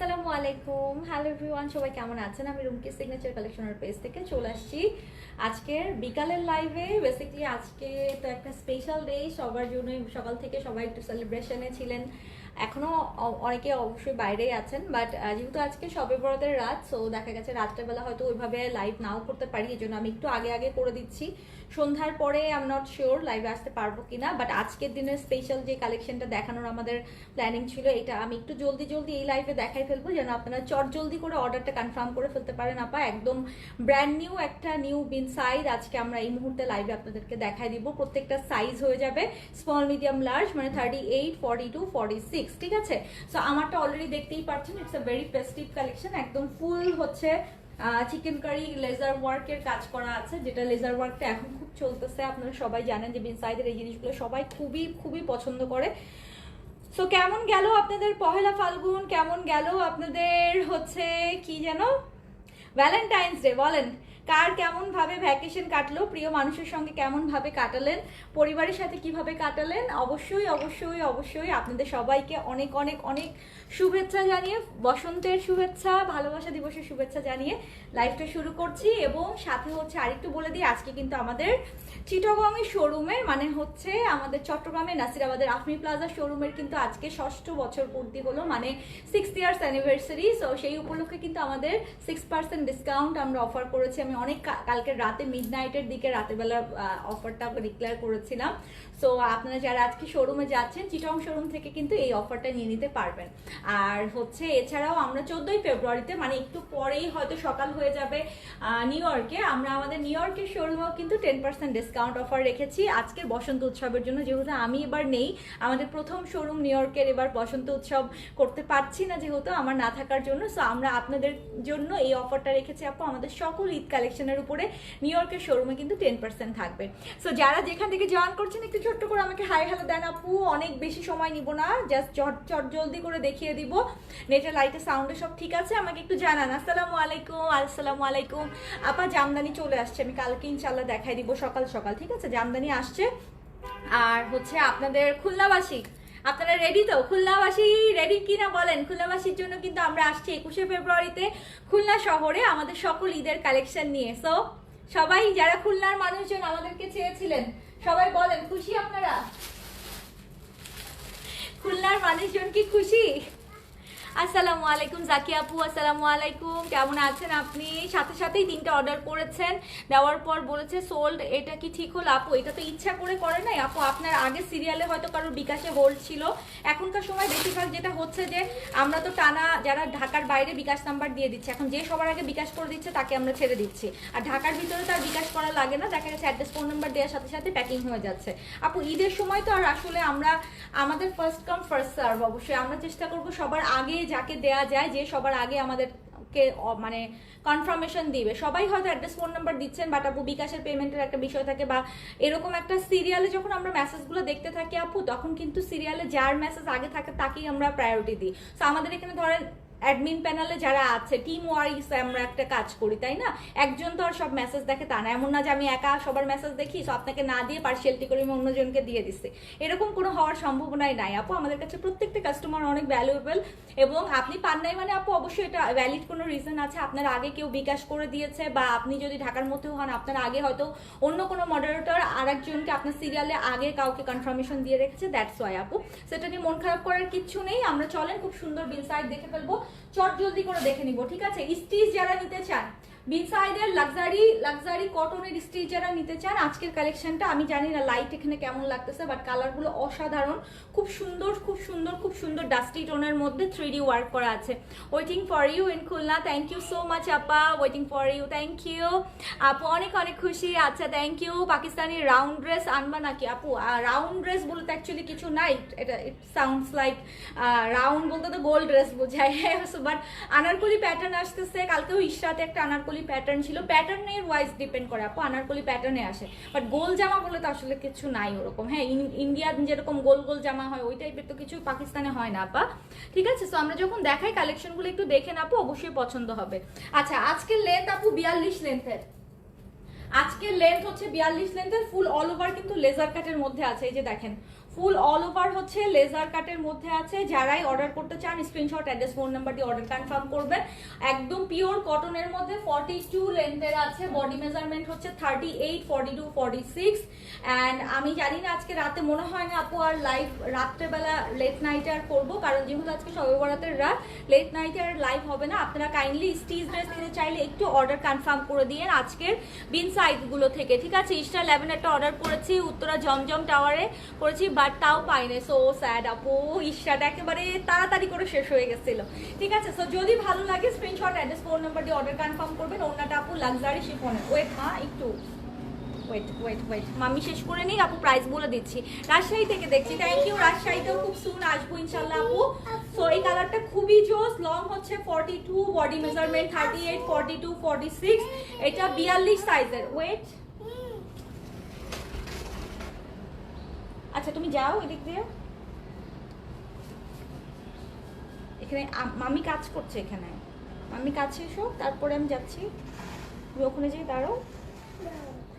আসসালামু আলাইকুম। Hello everyone সবাই কেমন আছেন? আমি রুমকি সিগনেচার কালেকশনের পেজ থেকে চলে আসছি। আজকের বিকালের লাইভে বেসিকলি আজকে তো একটা স্পেশাল ডে সবার জন্য সকাল থেকে সবাই একটু সেলিব্রেশনে ছিলেন। এখনও অনেকে অবশ্যই বাইরেই আছেন বাট যেহেতু আজকে সবে বড়দের রাত সো দেখা গেছে রাত্রেবেলা হয়তো ওইভাবে লাইভ নাও করতে পারি, এই জন্য আমি একটু আগে আগে করে দিচ্ছি। সন্ধ্যার পরে আম নট শিওর লাইভে আসতে পারব কিনা বাট আজকের দিনের স্পেশাল যে কালেকশনটা দেখানোর আমাদের প্ল্যানিং ছিল, এটা আমি একটু জলদি জলদি এই লাইভে দেখাই ফেলব, যেন আপনারা চট জলদি করে অর্ডারটা কনফার্ম করে ফেলতে পারেন আপা। একদম ব্র্যান্ড নিউ একটা নিউ বিন সাইজ আজকে আমরা এই মুহূর্তে লাইভে আপনাদেরকে দেখাই দিব। প্রত্যেকটা সাইজ হয়ে যাবে স্মল মিডিয়াম লার্জ মানে thirty eight forty two forty six ঠিক আছে? সো আমারটা অলরেডি দেখতেই পাচ্ছেন it's a very festive collection একদম ফুল হচ্ছে চিকেন কারি লেজার ওয়ার্কের কাজ করা আছে, যেটা লেজার ওয়ার্কটা এখন খুব চলতেছে, আপনারা সবাই জানেন যে বিনসাইডের এই জিনিসগুলো সবাই খুবই খুবই পছন্দ করে। সো কেমন গেল আপনাদের পহেলা ফাল্গুন? কেমন গেল আপনাদের হচ্ছে, কি যেন? ভ্যালেন্টাইন্স ডে বলেন। কার কেমন ভাবে ভ্যাকেশন কাটলো, প্রিয় মানুষের সঙ্গে কেমন ভাবে কাটালেন, পরিবারের সাথে কীভাবে কাটালেন, অবশ্যই অবশ্যই অবশ্যই আপনাদের সবাইকে অনেক অনেক অনেক শুভেচ্ছা জানিয়ে, বসন্তের শুভেচ্ছা, ভালোবাসা দিবসের শুভেচ্ছা জানিয়ে লাইফটা শুরু করছি এবং সাথে হচ্ছে আরেকটু বলে দিই, আজকে কিন্তু আমাদের চিটগংয়ের শোরুমের মানে হচ্ছে আমাদের চট্টগ্রামে নাসিরাবাদের আফমি প্লাজা শোরুমের কিন্তু আজকে ষষ্ঠ বছর পূর্তি হলো মানে সিক্স ইয়ার্স অ্যানিভার্সারি সো সেই উপলক্ষে কিন্তু আমাদের সিক্স পার্সেন্ট ডিসকাউন্ট আমরা অফার করেছি। আমি অনেক কালকে রাতে মিড নাইটের দিকে রাতের বেলা অফারটা ডিক্লেয়ার করেছিলাম। সো আপনারা যারা আজকে শোরুমে যাচ্ছেন, চিটং শোরুম থেকে কিন্তু এই অফারটা নিয়ে নিতে পারবেন। আর হচ্ছে এছাড়াও আমরা চোদ্দই ফেব্রুয়ারিতে মানে একটু পরেই হয়তো সকাল হয়ে যাবে নিউ ইয়র্কে। আমরা আমাদের নিউ ইয়র্কের শোরুমেও কিন্তু টেন পার্সেন্ট ডিসকাউন্ট অফার রেখেছি। আজকের বসন্ত উৎসবের জন্য, যেহেতু আমি এবার নেই, আমাদের প্রথম শোরুম নিউ ইয়র্কের এবার বসন্ত উৎসব করতে পারছি না যেহেতু আমার না থাকার জন্য। সো আমরা আপনাদের জন্য এই অফারটা রেখেছি আপু। আমাদের সকল ঈদ কালেকশনের উপরে নিউ ইয়র্কের শোরুমে কিন্তু টেন পার্সেন্ট থাকবে। সো যারা যেখান থেকে জয়েন করছেন, একটু ছোট্ট করে আমাকে হাই হ্যালো দেন আপু। অনেক বেশি সময় নিব না জাস্ট চট চট জলদি করে দেখিয়ে দিব। নেটের লাইটের সাউন্ডে সব ঠিক আছে, আমাকে একটু জানান। আসসালামু আলাইকুম আসসালামু আলাইকুম। আপা, জামদানি চলে আসছে, আমি কালকে ইনশাল্লাহ দেখাই দিব। সকাল সকাল, ঠিক আছে? জামদানি আসছে। আর হচ্ছে আপনাদের খুলনাবাসী, আপনারা রেডি তো? খুলনাবাসী রেডি কিনা বলেন? খুলনাবাসীর জন্য কিন্তু আমরা আসছি একুশে ফেব্রুয়ারিতে খুলনা শহরে আমাদের সকল ঈদের কালেকশন নিয়ে। সো সবাই যারা খুলনার মানুষজন আমাদেরকে চেয়েছিলেন, সবাই বলেন, খুশি আপনারা? খুলনার মানুষজন কি খুশি? আসসালামু আলাইকুম জাকি আপু, আসসালামু আলাইকুম। কেমন আছেন আপনি? সাথে সাথেই তিনটা অর্ডার করেছেন। দেওয়ার পর বলেছে সোল্ড এটা কি ঠিক হলো? আপু, এটা তো ইচ্ছা করে করে নাই। আপু, আপনার আগে সিরিয়ালে হয়তো কারোর বিকাশে হোল্ড ছিল। এখনকার সময় বেশিরভাগ যেটা হচ্ছে যে, আমরা তো টানা যারা ঢাকার বাইরে বিকাশ নাম্বার দিয়ে দিচ্ছে, এখন যে সবার আগে বিকাশ করে দিচ্ছে, তাকে আমরা ছেড়ে দিচ্ছি। আর ঢাকার ভিতরে তার বিকাশ করা লাগে না, দেখা যাচ্ছে অ্যাড্রেস ফোন নাম্বার দেওয়ার সাথে সাথে প্যাকিং হয়ে যাচ্ছে। আপু, ঈদের সময় তো আর আসলে আমরা, আমাদের ফার্স্ট কাম ফার্স্ট সার্ভ অবশ্যই আমরা চেষ্টা করব সবার আগে যাকে দেয়া যায় যে সবার আগে আমাদেরকে মানে কনফার্মেশন দিবে। সবাই হয়তো অ্যাড্রেস ফোন নাম্বার দিচ্ছেন বাট আপু বিকাশের পেমেন্টের একটা বিষয় থাকে বা এরকম একটা সিরিয়ালে যখন আমরা মেসেজগুলো দেখতে থাকি আপু, তখন কিন্তু সিরিয়ালে যার মেসেজ আগে থাকে তাকেই আমরা প্রায়োরিটি দিই। তো আমাদের এখানে ধরেন অ্যাডমিন প্যানেলে যারা আছে টিম ওয়াইজ আমরা একটা কাজ করি, তাই না? একজন তো আর সব মেসেজ দেখে তা না। এমন না যে আমি একা সবার মেসেজ দেখি, সো আপনাকে না দিয়ে পার্সিয়ালিটি করে আমি অন্যজনকে দিয়ে দিচ্ছি। এরকম কোনো হওয়ার সম্ভাবনাই নাই। আপু, আমাদের কাছে প্রত্যেকটা কাস্টমার অনেক ভ্যালুয়েবল এবং আপনি পান নাই মানে আপু, অবশ্যই এটা ভ্যালিড কোনো রিজন আছে? আপনার আগে কেউ বিকাশ করে দিয়েছে বা আপনি যদি ঢাকার মধ্যেও হন, আপনার আগে হয়তো অন্য কোনো মডারেটর আরেকজনকে আপনার সিরিয়ালে আগে কাউকে কনফার্মেশন দিয়ে রেখেছে দ্যাটস ওয়াই আপু। সেটা নিয়ে মন খারাপ করার কিচ্ছু নেই। আমরা চলেন, খুব সুন্দর বিল সাইড দেখে ফেলব। চট জলদি করে দেখে নিব, ঠিক আছে? স্টিচ যারা নিতে চান বিনসাইডের লাক্সারি লাক্সারি কটনের স্টিচ যারা নিতে চান, আজকের কালেকশনটা আমি জানি না লাইট এখানে কেমন লাগতেছে বাট কালারগুলো অসাধারণ। খুব সুন্দর খুব সুন্দর খুব সুন্দর ডাস্টি টোনের মধ্যে থ্রি ডি ওয়ার্ক করা আছে। Waiting for you in Khulna thank you so much আপা। Waiting for you thank you আপু, অনেক অনেক খুশি। আচ্ছা thank you Pakistani round dress আনবা নাকি? আপু রাউন্ড ড্রেস বলতে অ্যাকচুয়ালি কিছু নাই। এটা ইট সাউন্ডস লাইক রাউন্ড বলতে তো গোল ড্রেস বোঝায়। বাট আনারকলি প্যাটার্ন আসতেছে। কালকেও ইশরাতে একটা আনারকলি প্যাটার্ন ছিল। প্যাটার্নের ওয়াইজ ডিপেন্ড করে আপু, আনারকলি প্যাটার্নে আসে। বাট গোল জামা বলে তো আসলে কিছু নাই ওরকম। হ্যাঁ ইন্ডিয়ার যেরকম গোল গোল জামা হয়, ওই টাইপের তো কিছু পাকিস্তানে হয় না, আপা। ঠিক আছে? তো আমরা যখন দেখাই কালেকশনগুলো একটু দেখে না অবশ্যই পছন্দ হবে। আচ্ছা আজকের লেন্থ আপু বিয়াল্লিশ লেন্থের আজকের লেন্থ হচ্ছে বিয়াল্লিশ লেন্থের ফুল অল ওভার কিন্তু লেজার কাটের মধ্যে আছে, এই যে দেখেন। ফুল অল ওভার হচ্ছে লেজার কাটের মধ্যে আছে। যারাই অর্ডার করতে চান স্ক্রিনশট অ্যাড্রেস ফোন নাম্বার দিয়ে অর্ডার কনফার্ম করবেন একদম পিওর কটনের মধ্যে ফর্টি টু লেন্থের আছে। বডি মেজারমেন্ট হচ্ছে thirty eight forty two forty six and আমি জানি না আজকে রাতে, মনে হয় না আপু আর লাইভ রাত্রেবেলা লেট নাইটে আর করব। কারণ যেহেতু আজকে সবে বরাতের রাত লেট নাইটে আর লাইভ হবে না। আপনারা কাইন্ডলি স্টিচ ড্রেস নিতে চাইলে একটু অর্ডার কনফার্ম করে দিয়ে আজকের বিন সাইডগুলো থেকে। ঠিক আছে ইস্টার লেভেন একটা অর্ডার করেছি, উত্তরা জমজম টাওয়ারে করেছি বাট তাও পাইনি। সো স্যাড আপু ইস্টাটা একেবারে তাড়াতাড়ি করে শেষ হয়ে গেছিল। ঠিক আছে? সো যদি ভালো লাগে স্ক্রিনশট অ্যাড্রেস ফোন নাম্বার দিয়ে অর্ডার কনফার্ম করবেন। ওনাটা আপু লাক্সারি শিফনের ওয়েট মা একটু। ওয়েট ওয়েট ওয়েট মামি শেষ করে নিই আপু প্রাইস বলে দিচ্ছি। রাজশাহী থেকে দেখছি। থ্যাংক ইউ রাজশাহীতেও খুব সুন আসব ইনশাল্লাহ আপু। সো এই কালারটা খুবই জোস লং হচ্ছে forty two body measurement thirty eight forty two forty six এটা বিয়াল্লিশ সাইজের ওয়েট আচ্ছা তুমি যাও এদিক দিয়ে। এখানে মামি কাজ করছে এখানে। মামি কাছে এসো, তারপরে আমি যাচ্ছি। তুমি ওখানে যেয়ে দাঁড়াও।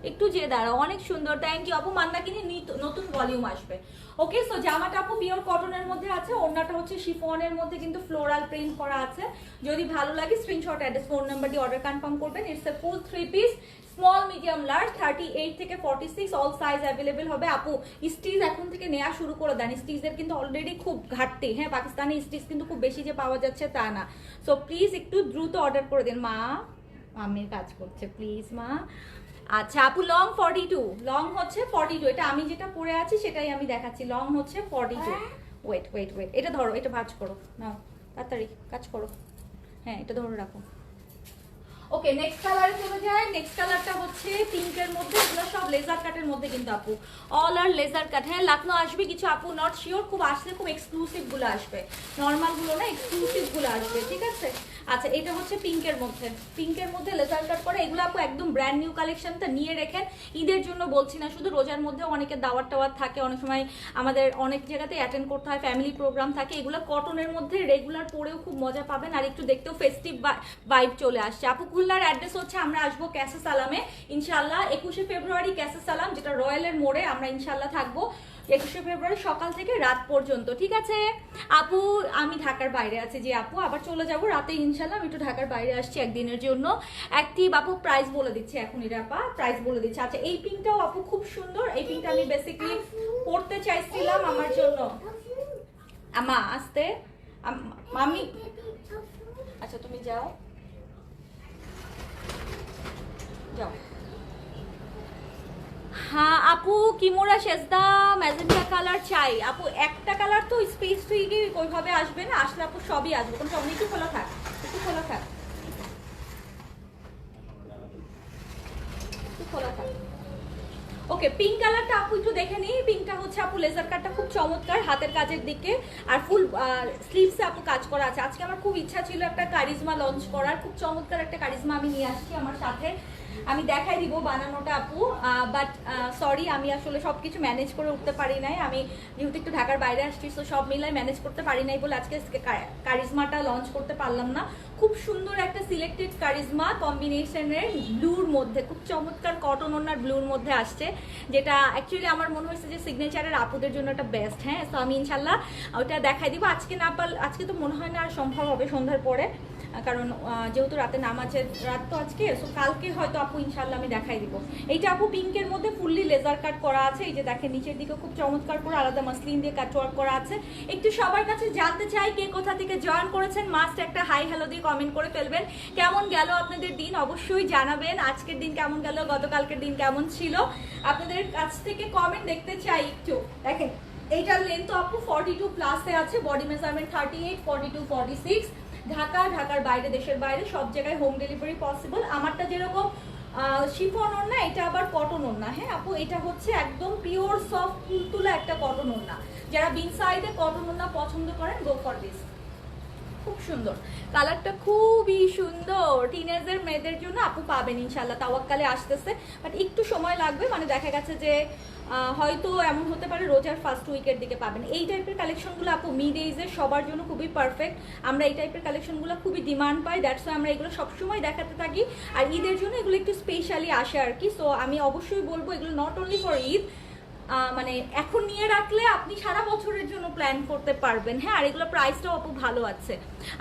একটু যে দাঁড়াও, অনেক সুন্দর। থ্যাংক ইউ আপু মান্না কিনে নতুন ভলিউম আসবে। ওকে সো জামাটা আপু পিওর কটনের মধ্যে আছে, ওড়নাটা হচ্ছে শিফনের মধ্যে কিন্তু ফ্লোরাল প্রিন্ট করা আছে। যদি ভালো লাগে স্ক্রিনশট অ্যাড্রেস ফোন নাম্বার দিয়ে অর্ডার কনফার্ম করবেন। It's a full three piece small medium large thirty eight থেকে forty six all size available হবে। আপু স্টিচ এখন থেকে নেওয়া শুরু করে দেন। স্টিচের কিন্তু অলরেডি খুব ঘাটতি। হ্যাঁ পাকিস্তানি স্টিচ কিন্তু খুব বেশি যে পাওয়া যাচ্ছে তা না। সো প্লিজ একটু দ্রুত অর্ডার করে দিন। মা মামির কাজ করছে। প্লিজ মা। আচ্ছা আপু লং ফর্টি টু লং হচ্ছে ফর্টি টু এটা আমি যেটা পরে আছি সেটাই আমি দেখাচ্ছি। লং হচ্ছে forty two wait wait wait এটা ধরো এটা ভাজ করো। নাও তাড়াতাড়ি কাজ করো। হ্যাঁ এটা ধরে রাখো। ওকে নেক্সট কালারে চলে যায় নেক্সট কালারটা হচ্ছে পিঙ্কের মধ্যে। এগুলো সব লেজার কাটের মধ্যে কিন্তু আপু। অল আর লেজার কাট হ্যাঁ লাকনো আসবে কিছু আপু? নট শিওর খুব আসলে খুব এক্সক্লুসিভগুলো আসবে। নর্মালগুলো না এক্সক্লুসিভগুলো আসবে, ঠিক আছে? আচ্ছা এটা হচ্ছে পিঙ্কের মধ্যে। পিঙ্কের মধ্যে লেজার কাট করে, এগুলো আপু একদম ব্র্যান্ড নিউ কালেকশনটা নিয়ে রেখেন। ঈদের জন্য বলছি না, শুধু রোজার মধ্যে অনেকের দাওয়ার টাওয়ার থাকে, অনেক সময় আমাদের অনেক জায়গাতে অ্যাটেন্ড করতে হয় ফ্যামিলি প্রোগ্রাম থাকে। এগুলো কটনের মধ্যে রেগুলার পরেও খুব মজা পাবেন, আর একটু দেখতেও ফেস্টিভ ভাইব চলে আসছে। আপু কুল্লার অ্যাড্রেস হচ্ছে, আমরা আসব ক্যাসে সালামে ইনশাল্লাহ একুশে ফেব্রুয়ারি ক্যাসে সালাম যেটা রয়্যালের মোড়ে, আমরা ইনশাল্লাহ থাকব। একুশে ফেব্রুয়ারি সকাল থেকে রাত পর্যন্ত, ঠিক আছে? আপু, আমি ঢাকার বাইরে আছি যে আপু, আবার চলে যাব রাতে ইনশাল্লাহ আমি একটু ঢাকার বাইরে আসছি একদিনের জন্য। একটি আপু প্রাইস বলে দিচ্ছে এখন এর আপা প্রাইস বলে দিচ্ছে। আচ্ছা এই পিঙ্কটাও আপু খুব সুন্দর, এই পিঙ্কটা আমি বেসিক্যালি পড়তে চাইছিলাম আমার জন্য। আমা আসতে। আম- আচ্ছা তুমি যাও। যাও। হ্যাঁ আপু, কিমোরা শেজদা ম্যাজেন্টা কালার চাই। আপু, একটা কালার তো স্পেস থেকে ওইভাবে আসবে না। আসলে আপু সবই আসবে। কোনো সব একটু খোলা থাক, একটু খোলা থাক। একটু খোলা থাক। ওকে পিঙ্ক কালারটা আপু একটু দেখে নিই। পিঙ্কটা হচ্ছে আপু লেজার কাটটা খুব চমৎকার হাতের কাজের দিকে। আর ফুল স্লিভসে আপু কাজ করা আছে। আজকে আমার খুব ইচ্ছা ছিল একটা কারিজমা লঞ্চ করার। খুব চমৎকার একটা কারিজমা আমি নিয়ে আসছি আমার সাথে। আমি দেখাই দিব বানানোটা আপু বাট সরি আমি আসলে সব কিছু ম্যানেজ করে উঠতে পারি নাই। আমি যেহেতু একটু ঢাকার বাইরে আসছি তো সব মিলাই ম্যানেজ করতে পারি নাই বলে আজকে কারিজমাটা লঞ্চ করতে পারলাম না। খুব সুন্দর একটা সিলেক্টেড কারিজমা কম্বিনেশনের ব্লুর মধ্যে, খুব চমৎকার কটন ওনার ব্লুর মধ্যে আসছে, যেটা অ্যাকচুয়ালি আমার মনে হয়েছে যে সিগনেচারের আপুদের জন্য একটা বেস্ট হ্যাঁ? তো আমি ইনশাল্লাহ ওটা দেখাই দিব। আজকে না পারলে আজকে তো মনে হয় না আর সম্ভব হবে সন্ধ্যার পরে, কারণ যেহেতু রাতে নামাজের রাত তো আজকে সো কালকে হয়তো আপু ইনশাল্লাহ আমি দেখাই দিব। এইটা আপু পিঙ্কের মধ্যে ফুললি লেজার কাট করা আছে। এই যে দেখেন, নিচের দিকে খুব চমৎকার করে আলাদা মাসলিন দিয়ে কাট ওয়ার্ক করা আছে। একটু সবার কাছে জানতে চাই কে কোথা থেকে জয়েন করেছেন মাস্ট একটা হাই হ্যালো দিয়ে কমেন্ট করে ফেলবেন। কেমন গেল আপনাদের দিন? অবশ্যই জানাবেন। আজকের দিন কেমন গেল? গতকালকের দিন কেমন ছিল? আপনাদের কাছ থেকে কমেন্ট দেখতে চাই একটু। দেখেন, এইটার লেন্থ আপু ফর্টি টু প্লাসে আছে। Body measurement thirty eight forty two forty six Dhaka, ঢাকার বাইরে, দেশের বাইরে, সব জায়গায় হোম ডেলিভারি পসিবল আমারটা যেরকম শিফন ওড়না, এটা আবার কটন ওড়না। হ্যাঁ আপু, এটা হচ্ছে একদম পিওর সফট তুলতুলা একটা কটন ওড়না। যারা বিন সাইডে কটন ওড়না পছন্দ করেন গো ফর দিস খুব সুন্দর। কালারটা খুবই সুন্দর। টিনেজের মেয়েদের জন্য আপু পাবেন ইনশাল্লাহ তাওয়াক্কালে আসতেছে। বাট একটু সময় লাগবে মানে দেখা গেছে যে হয়তো এমন হতে পারে রোজার ফার্স্ট উইকের দিকে পাবেন। এই টাইপের কালেকশনগুলো আপু মিড এজের সবার জন্য খুবই পারফেক্ট আমরা এই টাইপের কালেকশনগুলো খুবই ডিমান্ড পাই দ্যাটস আমরা এগুলো সবসময় দেখাতে থাকি। আর ঈদের জন্য এগুলো একটু স্পেশালি আসে আর কি। সো আমি অবশ্যই বলব এগুলো নট অনলি ফর ঈদ মানে এখন নিয়ে রাখলে আপনি সারা বছরের জন্য প্ল্যান করতে পারবেন। হ্যাঁ আর এগুলো প্রাইসটাও আপু ভালো আছে।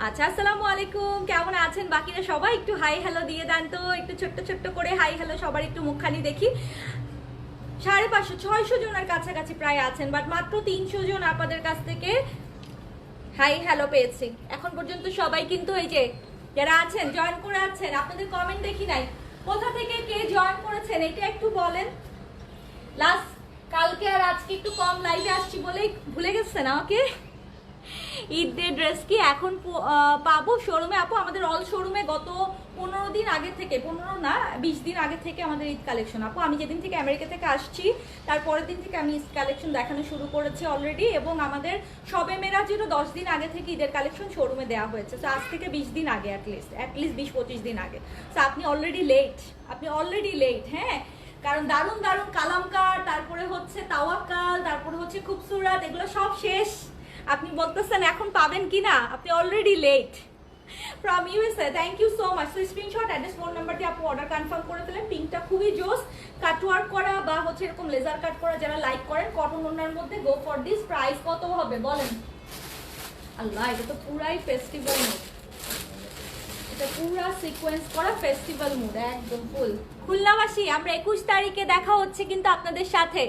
আচ্ছা আসসালামু আলাইকুম। কেমন আছেন বাকিরা সবাই? একটু হাই হ্যালো দিয়ে দেন তো। একটু ছোট্ট ছোট্ট করে হাই হ্যালো সবার একটু মুখখানি দেখি। সাড়ে পাঁচশো, ছয়শো জনের কাছাকাছি প্রায় আছেন বাট মাত্র তিনশো জন আপনাদের কাছ থেকে হাই হ্যালো পেয়েছি। এখন পর্যন্ত সবাই কিন্তু এই যে যারা আছেন জয়েন করে আছেন, আপনাদের কমেন্ট দেখি নাই। কোথা থেকে কে জয়েন করেছেন, এটা একটু বলেন। লাস্ট কালকে আর আজকে একটু কম লাইভে আসছি বলেই ভুলে গেছেন আমাকে? ঈদের ড্রেস কি এখন পাবো শোরুমে আপু, আমাদের অল শোরুমে গত পনেরো দিন আগে থেকে, পনেরো না, বিশ দিন আগে থেকে আমাদের ঈদ কালেকশন আপু। আমি যেদিন থেকে আমেরিকা থেকে আসছি, তার পরের দিন থেকে আমি ঈদ কালেকশন দেখানো শুরু করেছি অলরেডি এবং আমাদের সবে মেরাজেরও দশ দিন আগে থেকে ঈদের কালেকশন শোরুমে দেওয়া হয়েছে। তো আজ থেকে বিশ দিন আগে অ্যাটলিস্ট অ্যাটলিস্ট বিশ পঁচিশ দিন আগে। তো আপনি অলরেডি লেট আপনি অলরেডি লেট হ্যাঁ? কারণ দারুণ দারুণ কালামকার, তারপরে হচ্ছে তাওয়াক্কাল, তারপরে হচ্ছে খুবসুরাত, এগুলো সব শেষ। আপনি বলতেছেন এখন পাবেন কি না আপনি already late from USA thank you so much তো স্ক্রিনশট অ্যাড্রেস ফোন নাম্বার দিয়ে আপনি অর্ডার কনফার্ম করে দিলেন। পিঙ্কটা খুবই জোস। কাটওয়ার্ক করা বা হচ্ছে এরকম লেজার কাট করা যারা লাইক করেন কটন ওনার মধ্যে গো ফর দিস প্রাইস কত হবে বলেন? আল্লাহ, এটা তো পুরাই ফেস্টিভ্যাল মুড এটা পুরা সিকোয়েন্স করা ফেস্টিভ্যাল মুড একদম ফুল খুলনাবাসী, আমরা একুশ তারিখে দেখা হচ্ছে কিন্তু আপনাদের সাথে।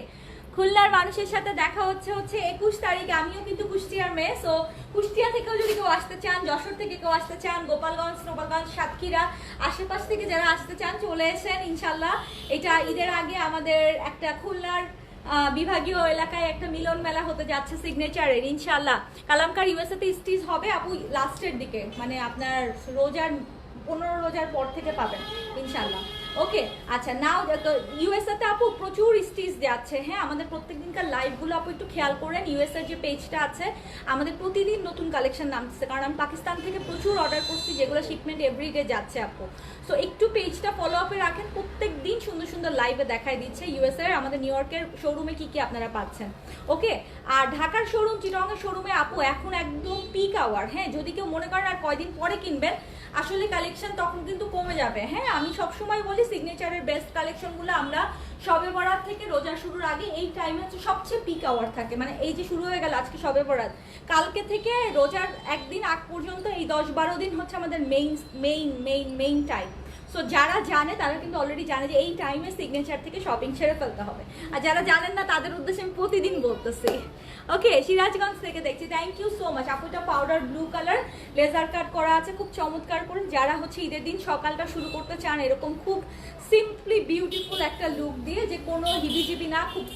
খুলনার মানুষের সাথে দেখা হচ্ছে হচ্ছে একুশ তারিখে। আমিও কিন্তু কুষ্টিয়ার মেয়ে। সো কুষ্টিয়া থেকেও যদি কেউ আসতে চান, যশোর থেকে কেউ আসতে চান, গোপালগঞ্জ গোপালগঞ্জ সাতক্ষীরা, আশেপাশ থেকে যারা আসতে চান, চলে এসেন, ইনশাল্লাহ। এটা ঈদের আগে আমাদের একটা খুলনার বিভাগীয় এলাকায় একটা মিলন মেলা হতে যাচ্ছে সিগনেচারের ইনশাল্লাহ। কালামকার ইউএসএ তে স্টিচ হবে আপু লাস্টের দিকে। মানে আপনার রোজার, পনেরো রোজার পর থেকে পাবেন, ইনশাল্লাহ। ওকে আচ্ছা নাও ইউএসএ তে আপু প্রচুর স্টিচ যাচ্ছে হ্যাঁ? আমাদের প্রত্যেক দিনকার লাইভগুলো আপু একটু খেয়াল করেন ইউএসএর যে পেজটা আছে, আমাদের প্রতিদিন নতুন কালেকশন নামছে কারণ আমি পাকিস্তান থেকে প্রচুর অর্ডার করছি, যেগুলো শিপমেন্ট এভরিডে যাচ্ছে আপু। সো একটু পেজটা ফলো আপে রাখেন প্রত্যেক দিন সুন্দর সুন্দর লাইভে দেখাই দিচ্ছে ইউএসএ আমাদের নিউ ইয়র্কের শোরুমে কি কি আপনারা পাচ্ছেন। ওকে আর ঢাকার শোরুম চিটংয়ের শোরুমে আপু এখন একদম পিক আওয়ার হ্যাঁ? যদি কেউ মনে করেন আর কয়দিন পরে কিনবেন, আসলে কালেকশন তখন কিন্তু কমে যাবে হ্যাঁ? আমি সবসময় বলি সিগনেচারের বেস্ট কালেকশনগুলো আমরা সবে বরাত থেকে রোজা শুরুর আগে এই টাইমে হচ্ছে সবচেয়ে পিক আওয়ার থাকে। মানে এই যে শুরু হয়ে গেল আজকে সবে বরাত। কালকে থেকে রোজার একদিন আগ পর্যন্ত এই দশ বারো দিন হচ্ছে আমাদের main main main main time so যারা জানে, তারা কিন্তু অলরেডি জানে যে এই টাইমে সিগনেচার থেকে শপিং ছেড়ে ফেলতে হবে। আর যারা জানেন না, তাদের উদ্দেশ্যে আমি প্রতিদিন বলতেছি। ওকে সিরাজগঞ্জ থেকে দেখছি থ্যাংক ইউ সো মাচ আপুটা powder blue colour laser cut করা আছে, খুব চমৎকার করে। যারা হচ্ছে ঈদের দিন সকালটা শুরু করতে চান, এরকম খুব সিম্পলি বিউটিফুল একটা লুক দিয়ে, যে কোনো হিবিজিবি না, খুব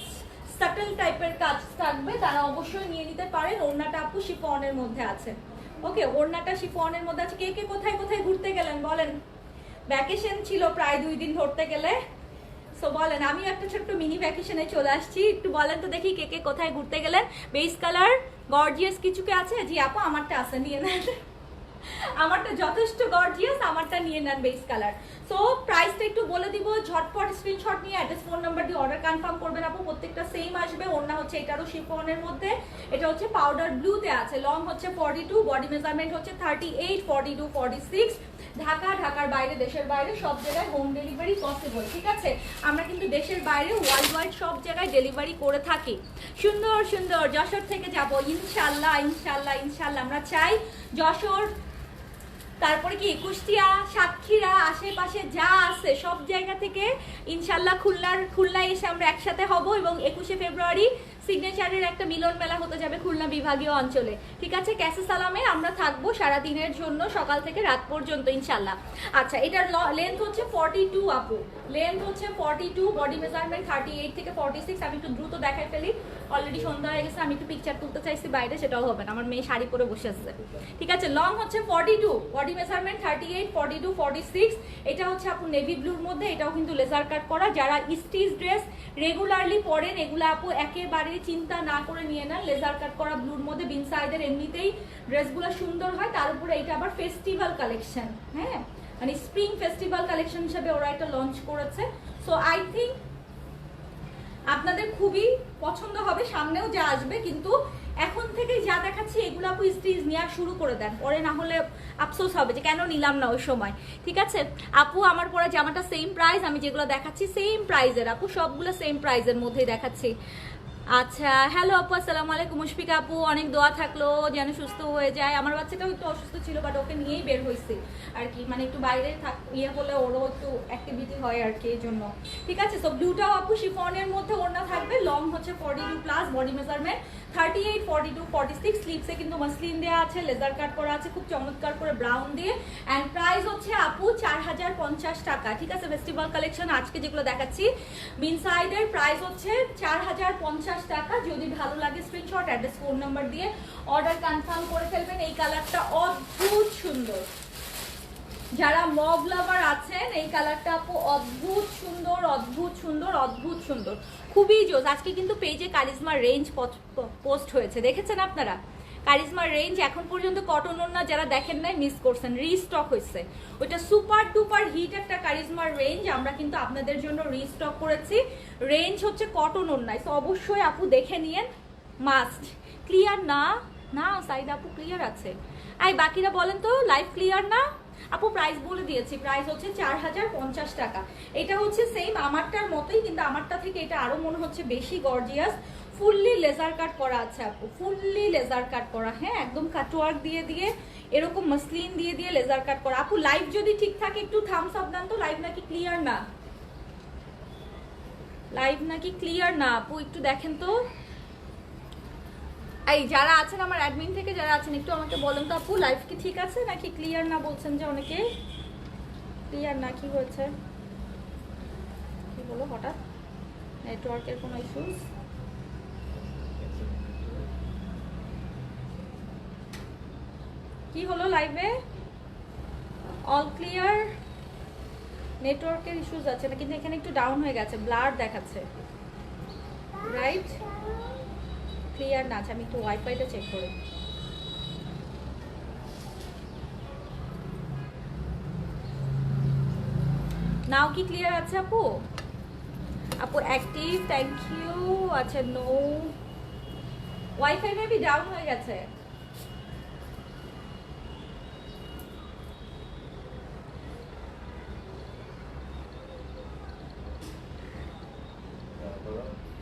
সাটল টাইপের কাজ থাকবে, তারা অবশ্যই নিয়ে নিতে পারেন। ওড়নাটা আপু শিফনের মধ্যে আছে। ওকে ওড়নাটা শিফনের মধ্যে আছে। কে কে কোথায় কোথায় ঘুরতে গেলেন, বলেন। ভ্যাকেশন ছিল প্রায় দুই দিন ধরতে গেলে। সো বলেন আমি একটা ছোট্ট মিনি ভ্যাকেশনে চলে আসছি। একটু বলেন তো দেখি কে কে কোথায় ঘুরতে গেলেন। বেস কালার গর্জিয়াস কিছু কি আছে? জি আপু, আমারটা আছে, নিয়ে নেন। আমারটা যথেষ্ট গর্জিয়াস আমারটা নিয়ে নেন বেস কালার সো প্রাইসটা একটু বলে দিব, ঝটপট স্ক্রিনশট নিয়ে অ্যাড্রেস ফোন নাম্বার দিয়ে অর্ডার কনফার্ম করবেন আপু। প্রত্যেকটা সেম আসবে, ওড়না হচ্ছে এটারও শিফনের মধ্যে। এটা হচ্ছে পাউডার ব্লুতে আছে। লং হচ্ছে ফর্টি টু বডি মেজারমেন্ট হচ্ছে thirty eight forty two forty six Dhaka, ঢাকার বাইরে, দেশের বাইরে সব জায়গায় হোম ডেলিভারি পসিবল ঠিক আছে? আমরা কিন্তু দেশের বাইরে ওয়ার্ল্ড ওয়াইড সব জায়গায় ডেলিভারি করে থাকি। সুন্দর সুন্দর যশোর থেকে যাব, ইনশাল্লাহ ইনশাল্লাহ ইনশাল্লাহ। আমরা চাই যশোর, তারপরে কি, কুষ্টিয়া, সাতক্ষীরা, আশেপাশে যা আছে, সব জায়গা থেকে ইনশাল্লাহ খুলনার, খুলনায় এসে আমরা একসাথে হব এবং একুশে ফেব্রুয়ারি সিগনেচারের একটা মিলন মেলা হতে যাবে খুলনা বিভাগীয় অঞ্চলে। ঠিক আছে, ক্যাসে সালামে আমরা থাকব সারা দিনের জন্য সকাল থেকে রাত পর্যন্ত ইনশাল্লাহ আচ্ছা এটার লেন্থ হচ্ছে ফর্টি টু আপু। লেন্থ হচ্ছে forty two body measurement thirty eight থেকে ফর্টি সিক্স আমি একটু দ্রুত দেখাই ফেলি। অলরেডি সন্ধ্যা হয়ে গেছে, আমি একটু পিকচার তুলতে চাইছি বাইরে, সেটাও হবে না। আমার মেয়ে শাড়ি পরে বসে আছে। ঠিক আছে লং হচ্ছে forty two body measurement thirty eight forty two forty six এটা হচ্ছে আপু নেভি ব্লুর মধ্যে, এটাও কিন্তু লেজার কাট করা। যারা স্টিচ ড্রেস রেগুলারলি পরেন, এগুলো আপু একেবারে চিন্তা না করে নিয়ে নেন। লেজার কাট করা ব্লুর মধ্যে, বিন সাইডের এমনিতেই ড্রেসগুলো সুন্দর হয়। তার উপরে এটা আবার ফেস্টিভ্যাল কালেকশন হ্যাঁ? মানে স্প্রিং ফেস্টিভ্যাল কালেকশন হিসেবে ওরা এটা লঞ্চ করেছে। সো আই থিঙ্ক আপনাদের খুবই পছন্দ হবে, সামনেও যা আসবে, কিন্তু এখন থেকে যা দেখাচ্ছি, এগুলো আপু স্টিচ নেওয়া শুরু করে দেন। পরে না হলে আফসোস হবে যে কেন নিলাম না ওই সময়। ঠিক আছে? আপু, আমার পরে জামাটা সেম প্রাইস আমি যেগুলো দেখাচ্ছি সেম প্রাইজের আপু, সবগুলো সেম প্রাইজের মধ্যেই দেখাচ্ছি। আচ্ছা হ্যালো আপু, আসসালামু আলাইকুম। মুশফিকা আপু, অনেক দোয়া থাকল, যেন সুস্থ হয়ে যায়। আমার বাচ্চাটাও একটু অসুস্থ ছিল বাট ওকে নিয়েই বের হয়েছে। আর কি মানে একটু বাইরে থাক ইয়ে হলে ওরও একটু অ্যাক্টিভিটি হয় আর কি এই জন্য ঠিক আছে সো ব্লুটাও আপু শিফনের মধ্যে ওড়না থাকবে। লং হচ্ছে forty two plus body measurement thirty eight forty two forty six স্লিপসে কিন্তু মাসলিন দেওয়া আছে লেজার কাট করা আছে, খুব চমৎকার করে ব্রাউন দিয়ে। অ্যান্ড প্রাইস হচ্ছে আপু, চার হাজার পঞ্চাশ টাকা। ঠিক আছে ফেস্টিভ্যাল কালেকশন আজকে যেগুলো দেখাচ্ছি। বিন সাইডের প্রাইস হচ্ছে চার হাজার পঞ্চাশ টাকা। যদি ভালো লাগে স্ক্রিনশট অ্যাড্রেস ফোন নাম্বার দিয়ে অর্ডার কনফার্ম করে ফেলবেন। এই কালারটা অদ্ভুত সুন্দর। যারা মগ লাভার আছেন, এই কালারটা আপু অদ্ভুত সুন্দর অদ্ভুত সুন্দর অদ্ভুত সুন্দর। খুবই জোস। আজকে কিন্তু পেজে কারিজমার রেঞ্জ পোস্ট হয়েছে। দেখেছেন আপনারা? কারিজমার রেঞ্জ এখন পর্যন্ত কটন ওড়না যারা দেখেন নাই মিস করছেন। রিস্টক হয়েছে। ওইটা সুপার টুপার হিট একটা কারিজমার রেঞ্জ আমরা কিন্তু আপনাদের জন্য রিস্টক করেছি। রেঞ্জ হচ্ছে কটন ওড়নায় তো অবশ্যই আপু দেখে নিয়েন। মাস্ট ক্লিয়ার না? না সাইড আপু ক্লিয়ার আছে। আই, বাকিরা বলেন তো লাইভ ক্লিয়ার না? আপু প্রাইস বলে দিয়েছি। প্রাইস হচ্ছে চার হাজার পঞ্চাশ টাকা। এটা হচ্ছে সেম আমারটার মতোই, কিন্তু আমারটা থেকে এটা আরও মনে হচ্ছে বেশি গর্জিয়াস ফুললি লেজার কাট করা আছে আপু। ফুললি লেজার কাট করা হ্যাঁ? একদম কাটওয়ার্ক দিয়ে দিয়ে, এরকম মসলিন দিয়ে দিয়ে লেজার কাট করা। আপু লাইভ যদি ঠিক থাকে, একটু থামস আপ দেন তো লাইভ নাকি ক্লিয়ার না? লাইভ নাকি ক্লিয়ার না, আপু? একটু দেখেন তো। এই, যারা আছেন আমার অ্যাডমিন থেকে, যারা আছেন, একটু আমাকে বলেন তো আপু লাইভ কি ঠিক আছে নাকি ক্লিয়ার না বলছেন যে অনেকে? ক্লিয়ার না, কি হয়েছে? কি বলো হঠাৎ? নেটওয়ার্কের কোনো ইস্যুস কি হলো লাইভে অল ক্লিয়ার নেটওয়ার্কের ইস্যুস আছে না কিন্তু এখানে একটু ডাউন হয়ে গেছে ব্লার দেখাচ্ছে। রাইট ক্লিয়ার না আছে, আমি একটু ওয়াইফাইটা চেক করি নাও কি ক্লিয়ার আছে, আপু? আপু অ্যাক্টিভ থ্যাংক ইউ আচ্ছা নো ওয়াইফাই মেবি ডাউন হয়ে গেছে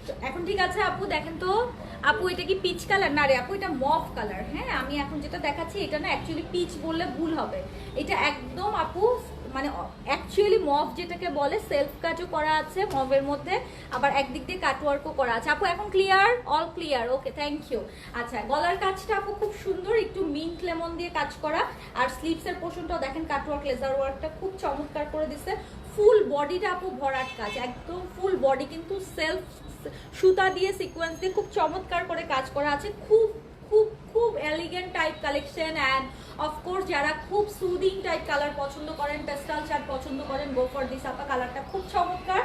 তো এখন ঠিক আছে আপু, দেখেন তো। আপু, এটা কি পিচ কালার না রে, আপু, এটা মফ কালার হ্যাঁ আমি এখন যেটা দেখাচ্ছি, এটা না অ্যাকচুয়ালি পিচ বললে ভুল হবে। এটা একদম আপু মানে অ্যাকচুয়ালি মফ যেটাকে বলে সেলফ কাটও করা আছে মফের মধ্যে, আবার একদিক দিয়ে কাটওয়ার্কও করা আছে। আপু, এখন clear all clear okay thank you আচ্ছা গলার কাজটা আপু খুব সুন্দর, একটু মিন্ট লেমন দিয়ে কাজ করা। আর স্লিভসের পোর্শনটাও দেখেন কাটওয়ার্ক লেজার ওয়ার্কটা খুব চমৎকার করে দিছে। ফুল বডিটা আপু ভরাট কাজ, একদম ফুল বডি কিন্তু সেলফ সুতা দিয়ে সিকোয়েন্স দিয়ে খুব চমৎকার করে কাজ করা আছে। খুব খুব খুব elegant type collection and of course যারা খুব সুদিং টাইপ কালার পছন্দ করেন পেস্টাল চার্ট পছন্দ করেন গো ফর দিস আপা কালারটা খুব চমৎকার।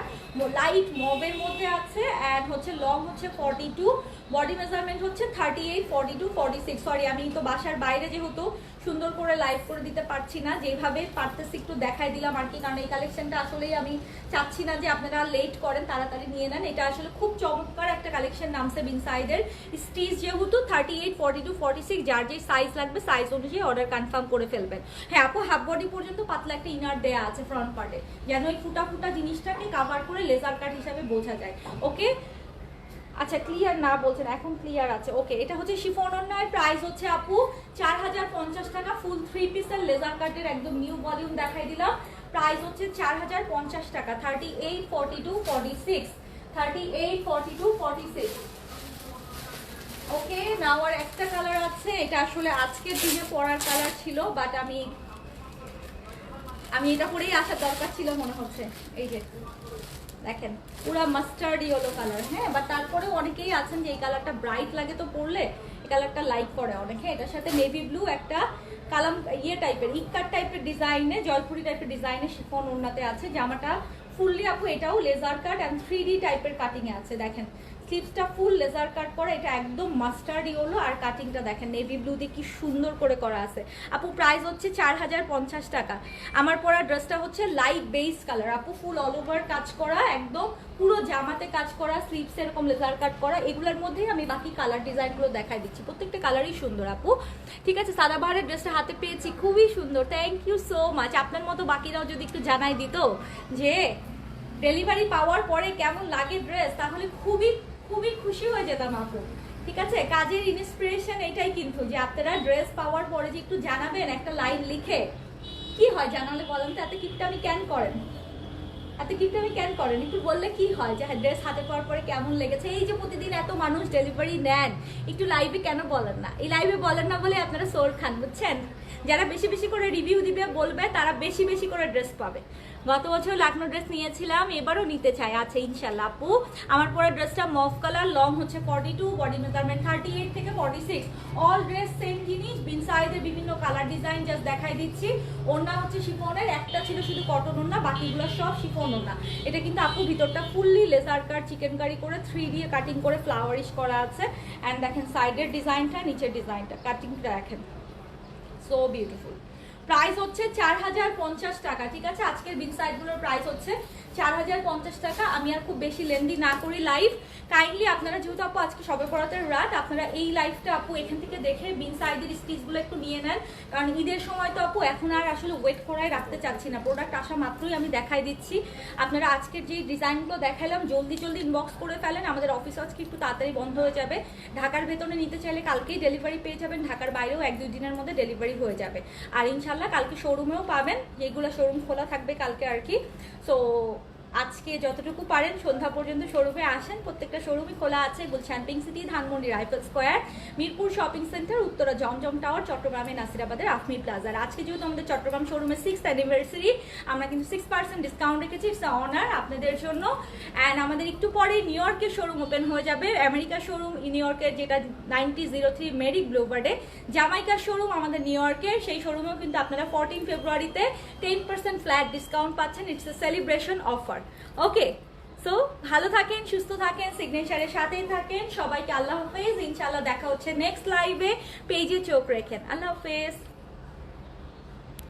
লাইট মবের মধ্যে আছে অ্যান্ড হচ্ছে লং হচ্ছে ফর্টি টু বডি মেজারমেন্ট হচ্ছে thirty eight forty two forty six sorry আমি তো বাসার বাইরে যেহেতু সুন্দর করে লাইভ করে দিতে পারছি না, যেভাবে পারতেছি একটু দেখাই দিলাম আর কি, কারণ এই কালেকশনটা আসলেই আমি চাচ্ছি না যে আপনারা লেট করেন, তাড়াতাড়ি নিয়ে নেন। এটা আসলে খুব চমৎকার একটা কালেকশন নামছে বিন সাইডের স্টিচ যেহেতু thirty eight forty two forty six যার যে সাইজ লাগবে সাইজ অনুযায়ী অর্ডার কনফার্ম করে ফেলবেন। হ্যাঁ আপু হাফ বডি পর্যন্ত পাতলা একটা ইনার দেয়া আছে ফ্রন্ট পার্টে যেন ওই ফুটা ফুটা জিনিসটাকে কাভার করে লেজার কাট হিসাবে বোঝা যায়। ওকে? আচ্ছা ক্লিয়ার না বলছেন, এখন ক্লিয়ার আছে। ওকে, এটা হচ্ছে শিফন অন্যায় প্রাইস হচ্ছে, আপু, চার হাজার পঞ্চাশ টাকা ফুল থ্রি পিসের লেজার কাটের একদম নিউ ভলিউম দেখাই দিলাম। প্রাইস হচ্ছে চার হাজার পঞ্চাশ টাকা thirty eight forty two forty six thirty eight forty two forty six okay নাওয়ার একটা কালার আছে। এটা আসলে আজকের দিনে পরার কালার ছিল বাট আমি আমি এটা পরেই আসার দরকার ছিল মনে হচ্ছে। এই যে, দেখেন, পুরো মাস্টার্ড ইয়েলো কালার হ্যাঁ? বা তারপরেও অনেকেই আছেন যে এই কালারটা ব্রাইট লাগে তো পরলে, এই কালারটা লাইক করে অনেকে। এটার সাথে নেভি ব্লু একটা কালাম ইয়ে টাইপের ইক্কার টাইপের ডিজাইনে জয়পুরি টাইপের ডিজাইনে শিফন ওড়নাতে আছে। জামাটা ফুললি আপু এটাও laser cut and three D টাইপের কাটিংয়ে আছে, দেখেন। স্লিপসটা ফুল লেজার কাট করা, এটা একদম মাস্টার্ড ইয়েলো আর কাটিংটা দেখেন নেভি ব্লু দিয়ে কি সুন্দর করে করা আছে। আপু প্রাইস হচ্ছে চার হাজার পঞ্চাশ টাকা। আমার পরা ড্রেসটা হচ্ছে লাইট বেস কালার আপু ফুল অল ওভার কাজ করা, একদম পুরো জামাতে কাজ করা স্লিপস এরকম লেজার কাট করা, এগুলোর মধ্যেই আমি বাকি কালার ডিজাইনগুলো দেখাই দিচ্ছি। প্রত্যেকটা কালারই সুন্দর, আপু। ঠিক আছে সাদাবাহারের ড্রেসটা হাতে পেয়েছি, খুবই সুন্দর। থ্যাংক ইউ সো মাচ আপনার মতো বাকিরাও যদি একটু জানাই দিত যে ডেলিভারি পাওয়ার পরে কেমন লাগে ড্রেস তাহলে খুবই খুবই খুশি হয়ে যেতাম আপু। ঠিক আছে? কাজের ইন্সপিরেশন এটাই কিন্তু যে আপনারা ড্রেস পাওয়ার পরে যে একটু জানাবেন, একটা লাইন লিখে। কি হয় জানালে বলেন তো? এত কিপটা আমি ক্যান করেন? এত কিপটা আমি ক্যান করেন? একটু বললে কি হয়? যে ড্রেস হাতে পাওয়ার পরে কেমন লেগেছে? এই যে প্রতিদিন এত মানুষ ডেলিভারি নেন, একটু লাইভে কেন বলেন না? এই লাইভে বলেন না বলে আপনারা সোর খান, বুঝছেন? যারা বেশি বেশি করে রিভিউ দিবে, বলবে, তারা বেশি বেশি করে ড্রেস পাবে। গত বছর লাখনো ড্রেস নিয়েছিলাম, এবারও নিতে চাই, আছে ইনশাল্লাহ আপু। আমার পরে ড্রেসটা মফ কালার লং হচ্ছে forty two body measurement thirty eight থেকে forty six all dress same জিনিস বিন সাইজের বিভিন্ন কালার ডিজাইন জাস্ট দেখাই দিচ্ছি। ওড়না হচ্ছে শিফনের, একটা ছিল শুধু কটন ওড়না, বাকিগুলো সব শিফন ওড়না। এটা কিন্তু আপু ভিতরটা fully laser cut chicken curry করে থ্রি দিয়ে কাটিং করে ফ্লাওয়ারিশ করা আছে। অ্যান্ড দেখেন সাইডের ডিজাইনটা নিচের ডিজাইনটা কাটিংটা দেখেন। সো বিউটিফুল প্রাইস হচ্ছে চার হাজার পঞ্চাশ টাকা ঠিক আছে? আজকের বিন সাইডগুলোর প্রাইস হচ্ছে চার হাজার পঞ্চাশ টাকা। আমি আর খুব বেশি লেন্দি না করি লাইভ কাইন্ডলি আপনারা যেহেতু আপু আজকে সবে পড়াতে রাত, আপনারা এই লাইভটা আপু এখান থেকে দেখে বিন সাইডের স্টিচগুলো একটু নিয়ে নেন। কারণ ঈদের সময় তো আপু এখন আর আসলে ওয়েট করাই রাখতে চাচ্ছি না। প্রোডাক্ট আসা মাত্রই আমি দেখাই দিচ্ছি। আপনারা আজকের যে ডিজাইনগুলো দেখালাম, জলদি জলদি ইনবক্স করে ফেলেন। আমাদের অফিস আজকে একটু তাড়াতাড়ি বন্ধ হয়ে যাবে। ঢাকার ভেতরে নিতে চাইলে কালকেই ডেলিভারি পেয়ে যাবেন। ঢাকার বাইরেও এক দুই দিনের মধ্যে ডেলিভারি হয়ে যাবে। আর ইনশাল্লাহ কালকে শোরুমেও পাবেন। যেগুলো শোরুম খোলা থাকবে কালকে আর কি। সো আজকে যতটুকু পারেন সন্ধ্যা পর্যন্ত শোরুমে আসেন। প্রত্যেকটা শোরুমই খোলা আছে Gulshan Pink City, Dhanmondi Rifle Square, Mirpur shopping centre, Uttara Zamzam Tower, চট্টগ্রামে নাসিরাবাদের আফমি প্লাজার আজকে যেহেতু আমাদের চট্টগ্রাম শোরুমের সিক্স অ্যানিভার্সারি আমরা কিন্তু সিক্স পার্সেন্ট ডিসকাউন্ট রেখেছি ইটস অনার আপনাদের জন্য। অ্যান্ড আমাদের একটু পরে নিউ ইয়র্কের শোরুম ওপেন হয়ে যাবে। আমেরিকা শোরুম নিউ ইয়র্কের যেটা নাইনটি জিরো থ্রি মেরিক ব্লুবার্ডে জামাইকার শোরুম আমাদের নিউ ইয়র্কের সেই শোরুমেও কিন্তু আপনারা ফোরটিন ফেব্রুয়ারিতে টেন পার্সেন্ট ফ্ল্যাট ডিসকাউন্ট পাচ্ছেন। It's a celebration offer okay so ভালো থাকেন, সুস্থ থাকেন সিগনেচারের সাথেই থাকেন। সবাইকে আল্লাহ হাফেজ। ইনশাল্লাহ দেখা হচ্ছে নেক্সট লাইভে পেজে চোখ রেখেন। আল্লাহ হাফেজ।